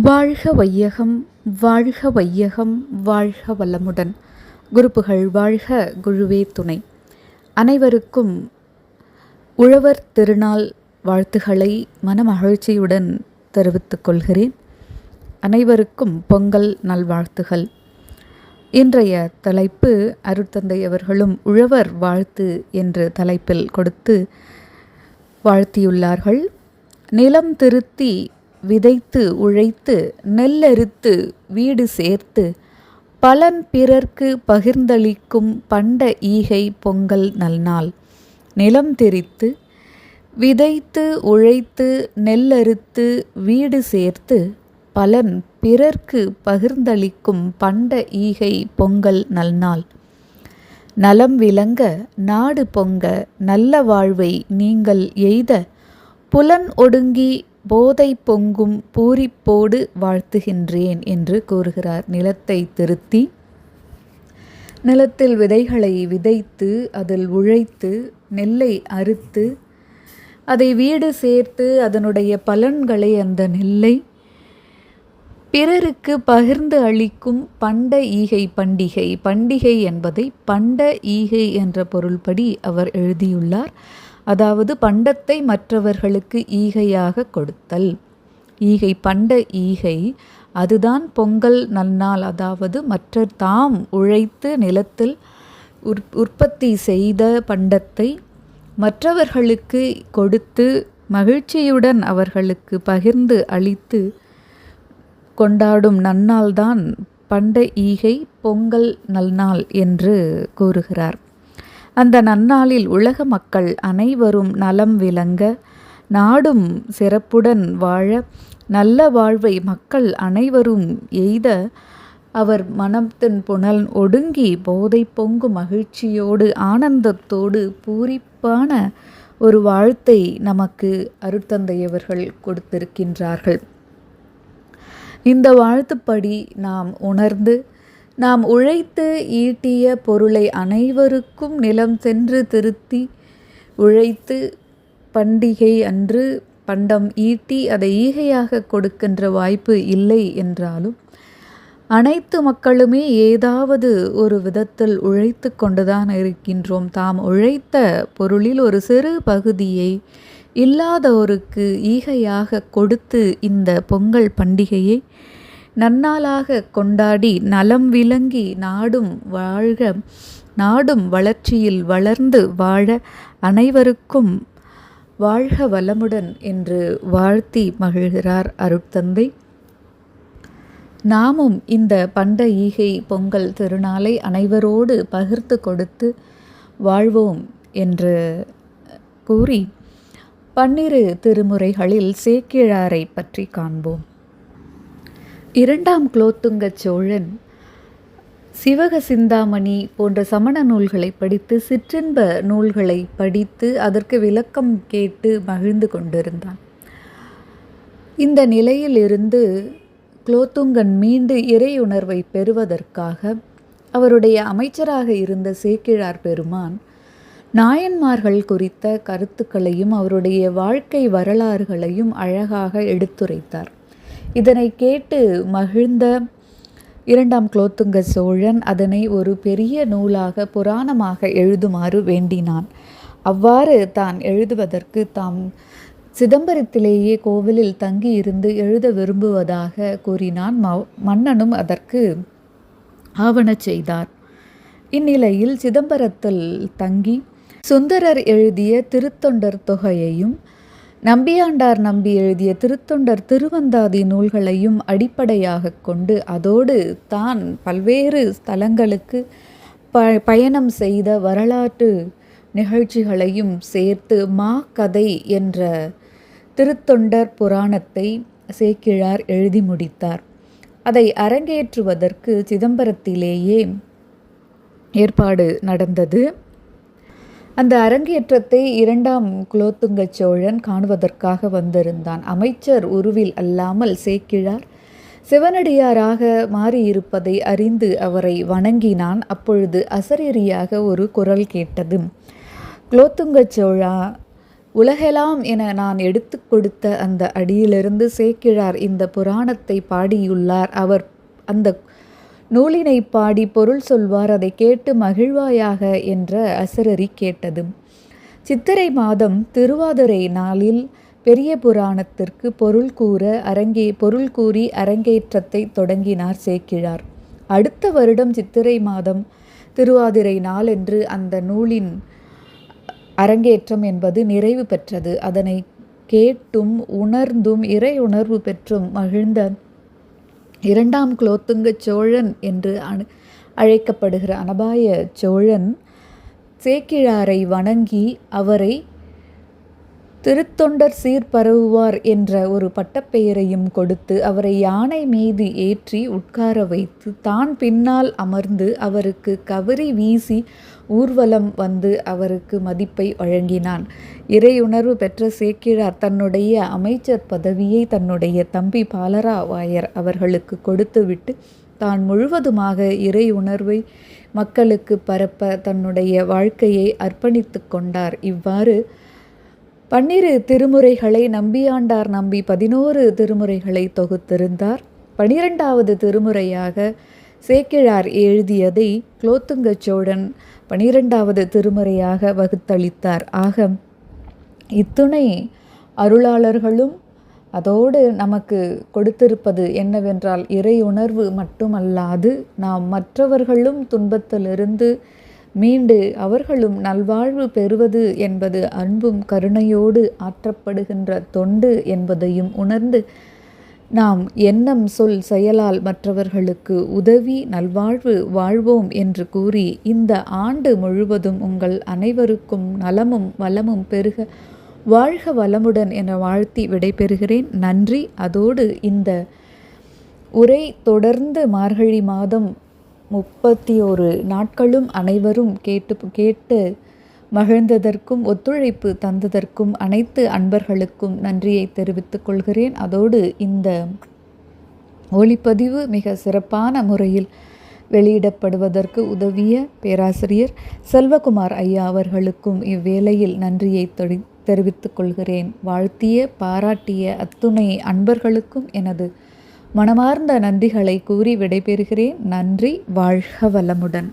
வாழ்க வையகம் வாழ்க வையகம் வாழ்க வளமுடன் குருப்புகள் வாழ்க குழுவே துணை. அனைவருக்கும் உழவர் திருநாள் வாழ்த்துக்களை மனமகிழ்ச்சியுடன் தெரிவித்துக் கொள்கிறேன். அனைவருக்கும் பொங்கல் நல்வாழ்த்துகள். இன்றைய தலைப்பு அருட்தந்தை அவர்களும் உழவர் வாழ்த்து என்ற தலைப்பில் கொடுத்து வாழ்த்தியுள்ளார்கள். நிலம் திருத்தி விதைத்து உழைத்து நெல்லறுத்து வீடு சேர்த்து பலன் பிறர்க்கு பகிர்ந்தளிக்கும் பண்ட ஈகை பொங்கல் நல்நாள். நிலம் திரித்து விதைத்து உழைத்து நெல்லறுத்து வீடு சேர்த்து பலன் பிறர்க்கு பகிர்ந்தளிக்கும் பண்ட ஈகை பொங்கல் நல்நாள். நலம் விளங்க நாடு பொங்க நல்ல வாழ்வை நீங்கள் எய்த புலன் ஒடுங்கி போதை பொங்கும் பூரிப்போடு வாழ்த்துகின்றேன் என்று கூறுகிறார். நிலத்தை திருத்தி நிலத்தில் விதைகளை விதைத்து அதில் உழைத்து நெல்லை அறுத்து அதை வீடு சேர்த்து அதனுடைய பலன்களை அந்த நெல்லை பிறருக்கு பகிர்ந்து அளிக்கும் பண்ட ஈகை பண்டிகை. பண்டிகை என்பதை பண்ட ஈகை என்ற பொருள்படி அவர் எழுதியுள்ளார். அதாவது பண்டத்தை மற்றவர்களுக்கு ஈகையாக கொடுத்தல். ஈகை பண்ட ஈகை அதுதான் பொங்கல் நன்னாள். அதாவது மற்ற தாம் உழைத்து நிலத்தில் உற் உற்பத்தி செய்த பண்டத்தை மற்றவர்களுக்கு கொடுத்து மகிழ்ச்சியுடன் அவர்களுக்கு பகிர்ந்து அளித்து கொண்டாடும் நன்னால்தான் பண்ட ஈகை பொங்கல் நல்நாள் என்று கூறுகிறார். அந்த நன்னாளில் உலக மக்கள் அனைவரும் நலம் விளங்க நாடும் சிறப்புடன் வாழ நல்ல வாழ்வை மக்கள் அனைவரும் எய்த அவர் மனத்தின் புனல் ஒடுங்கி போதை பொங்கு மகிழ்ச்சியோடு ஆனந்தத்தோடு பூரிப்பான ஒரு வாழ்த்தை நமக்கு அருட்தந்தையவர்கள் கொடுத்திருக்கின்றார்கள். இந்த வாழ்த்துப்படி நாம் உணர்ந்து நாம் உழைத்து ஈட்டிய பொருளை அனைவருக்கும் நிலம் சென்று திருத்தி உழைத்து பண்டிகை அன்று பண்டம் ஈட்டி அதை ஈகையாக கொடுக்கின்ற வாய்ப்பு இல்லை என்றாலும் அனைத்து மக்களுமே ஏதாவது ஒரு விதத்தில் உழைத்து கொண்டுதான் இருக்கின்றோம். தாம் உழைத்த பொருளில் ஒரு சிறு பகுதியை இல்லாதோருக்கு ஈகையாக கொடுத்து இந்த பொங்கல் பண்டிகையை நன்னாளாக கொண்டாடி நலம் விளங்கி நாடும் வாழ்க நாடும் வளர்ச்சியில் வளர்ந்து வாழ அனைவருக்கும் வாழ்க வளமுடன் என்று வாழ்த்தி மகிழ்கிறார் அருட்தந்தை. நாமும் இந்த பண்ட ஈகை பொங்கல் திருநாளை அனைவரோடு பகிர்ந்து கொடுத்து வாழ்வோம் என்று கூறி பன்னிரு திருமுறைகளில் சேக்கிழாரை பற்றி காண்போம். இரண்டாம் குலோத்துங்க சோழன் சிவக சிந்தாமணி போன்ற சமண நூல்களை படித்து சிற்றின்ப நூல்களை படித்து அதற்கு விளக்கம் கேட்டு மகிழ்ந்து கொண்டிருந்தான். இந்த நிலையிலிருந்து குலோத்துங்கன் மீண்டு இறையுணர்வை பெறுவதற்காக அவருடைய அமைச்சராக இருந்த சேக்கிழார் பெருமான் நாயன்மார்கள் குறித்த கருத்துக்களையும் அவருடைய வாழ்க்கை வரலாறுகளையும் அழகாக எடுத்துரைத்தார். இதனை கேட்டு மகிழ்ந்த இரண்டாம் குலோத்துங்க சோழன் அதனை ஒரு பெரிய நூலாக புராணமாக எழுதுமாறு வேண்டினான். அவ்வாறு தான் எழுதுவதற்கு தாம் சிதம்பரத்திலேயே கோவிலில் தங்கி இருந்து எழுத விரும்புவதாக கூறினான் மன்னனும் அதற்கு ஆவணச் செய்தார். இந்நிலையில் சிதம்பரத்தில் தங்கி சுந்தரர் எழுதிய திருத்தொண்டர் தொகையையும் நம்பியாண்டார் நம்பி எழுதிய திருத்தொண்டர் திருவந்தாதி நூல்களையும் அடிப்படையாக கொண்டு அதோடு தான் பல்வேறு ஸ்தலங்களுக்கு ப பயணம் செய்த வரலாற்று நிகழ்ச்சிகளையும் சேர்த்து மா கதை என்ற திருத்தொண்டர் புராணத்தை சேக்கிழார் எழுதி முடித்தார். அதை அரங்கேற்றுவதற்கு சிதம்பரத்திலேயே ஏற்பாடு நடந்தது. அந்த அரங்கேற்றத்தை இரண்டாம் குலோத்துங்க சோழன் காணுவதற்காக வந்திருந்தான். அமைச்சர் உருவில் அல்லாமல் சேக்கிழார். சிவனடியாராக மாறியிருப்பதை அறிந்து அவரை வணங்கினான். அப்பொழுது அசரீரியாக ஒரு குரல் கேட்டது குலோத்துங்க சோழா உலகெலாம் என நான் எடுத்து கொடுத்த அந்த அடியிலிருந்து சேக்கிழார் இந்த புராணத்தை பாடியுள்ளார். அவர் அந்த நூலினை பாடி பொருள் சொல்வார் அதை கேட்டு மகிழ்வாயாக என்ற அசரரி கேட்டது சித்திரை மாதம் திருவாதிரை நாளில் பெரிய புராணத்திற்கு பொருள் கூற அரங்கே பொருள் கூறி அரங்கேற்றத்தை தொடங்கினார் சேக்கிழார். அடுத்த வருடம் சித்திரை மாதம் திருவாதிரை நாள் என்று அந்த நூலின் அரங்கேற்றம் என்பது நிறைவு பெற்றது. அதனை கேட்டும் உணர்ந்தும் இறை உணர்வு பெற்றும் மகிழ்ந்த இரண்டாம் குலோத்துங்க சோழன் என்று அணு அழைக்கப்படுகிற அனபாய சோழன் சேக்கிழாரை வணங்கி அவரை திருத்தொண்டர் சீர்பரவுவார் என்ற ஒரு பட்டப்பெயரையும் கொடுத்து அவரை யானை மீது ஏற்றி உட்கார வைத்து தான் பின்னால் அமர்ந்து அவருக்கு கவரி வீசி ஊர்வலம் வந்து அவருக்கு மதிப்பை வழங்கினான். இறையுணர்வு பெற்ற சேக்கிழார் தன்னுடைய அமைச்சர் பதவியை தன்னுடைய தம்பி பாலராவாயர் அவர்களுக்கு கொடுத்துவிட்டு தான் முழுவதுமாக இறை உணர்வை மக்களுக்கு பரப்ப தன்னுடைய வாழ்க்கையை அர்ப்பணித்து கொண்டார். இவ்வாறு பன்னிரு திருமுறைகளை நம்பியாண்டார் நம்பி பதினோரு திருமுறைகளை தொகுத்திருந்தார். பனிரெண்டாவது திருமுறையாக சேக்கிழார் எழுதியதை குலோத்துங்க சோழன் பனிரெண்டாவது திருமுறையாக வகுத்தளித்தார். ஆக இத்துணை அருளாளர்களும் அதோடு நமக்கு கொடுத்திருப்பது என்னவென்றால் இறை உணர்வு மட்டுமல்லாது நாம் மற்றவர்களும் துன்பத்திலிருந்து மீண்டு அவர்களும் நல்வாழ்வு பெறுவது என்பது அன்பும் கருணையோடு ஆற்றப்படுகின்ற தொண்டு என்பதையும் உணர்ந்து நாம் எண்ணம் சொல் செயலால் மற்றவர்களுக்கு உதவி நல்வாழ்வு வாழ்வோம் என்று கூறி இந்த ஆண்டு முழுவதும் உங்கள் அனைவருக்கும் நலமும் வளமும் பெருக வாழ்க வளமுடன் என வாழ்த்தி விடைபெறுகிறேன். நன்றி. அதோடு இந்த உரை தொடர்ந்து மார்கழி மாதம் முப்பத்தி ஒரு நாட்களும் அனைவரும் கேட்டு கேட்டு மகிழ்ந்ததற்கும் ஒத்துழைப்பு தந்ததற்கும் அனைத்து அன்பர்களுக்கும் நன்றியை தெரிவித்துக் கொள்கிறேன். அதோடு இந்த ஒளிப்பதிவு மிக சிறப்பான முறையில் வெளியிடப்படுவதற்கு உதவிய பேராசிரியர் செல்வகுமார் ஐயா அவர்களுக்கும் இவ்வேளையில் நன்றியை தொடி தெரிவித்துக் கொள்கிறேன். வாழ்த்திய பாராட்டிய அத்துணை அன்பர்களுக்கும் எனது மனமார்ந்த நன்றிகளை கூறி விடைபெறுகிறேன். நன்றி வாழ்க வளமுடன்.